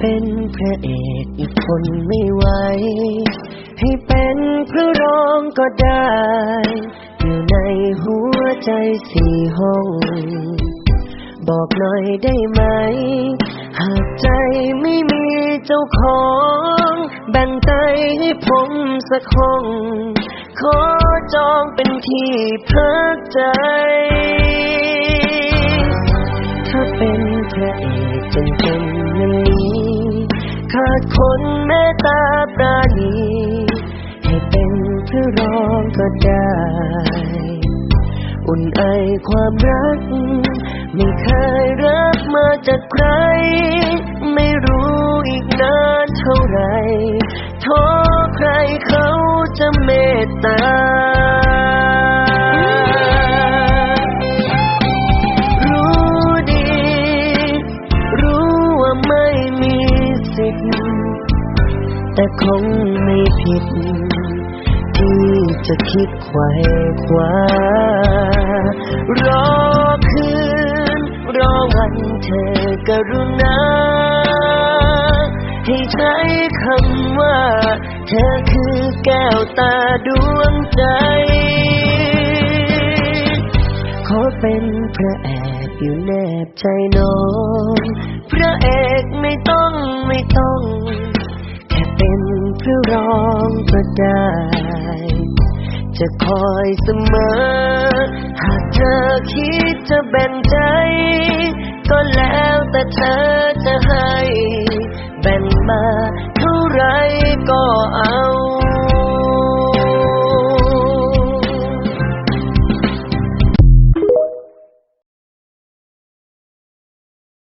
เป็นพระเอกอีกคนไม่ไหว ให้เป็นพระรองก็ได้ อยู่ในหัวใจสี่ห้อง บอกหน่อยได้ไหม หากใจไม่มีเจ้าของ แบ่งใจให้ผมสักห้อง ขอจองเป็นที่พักใจถ้าเป็นพระเอกจนเป็นอย่าง ขาดคนเมตตาปราณีให้เป็นเพระรองก็ได้ อุ่นไอความรัก ไม่เคยรับมาจากใคร ไม่รู้อีกนานเท่าไหรท้อใครเขาจะเมตตา สิทธิ์แต่คงไม่ผิด ที่จะคิดไขว่คว้ารอคืน รอวันเธอกรุณา ให้ใช้คำว่า เธอคือแก้วตาดวงใจ ขอเป็นพระแอบอยู่แนบใจน้อง พระเอกไม่ต้ ร้องก็ได้ จะคอยเสมอ หากเธอคิดจะแบ่งใจ ก็แล้วแต่เธอจะให้ แบ่งมาเท่าไรก็เอา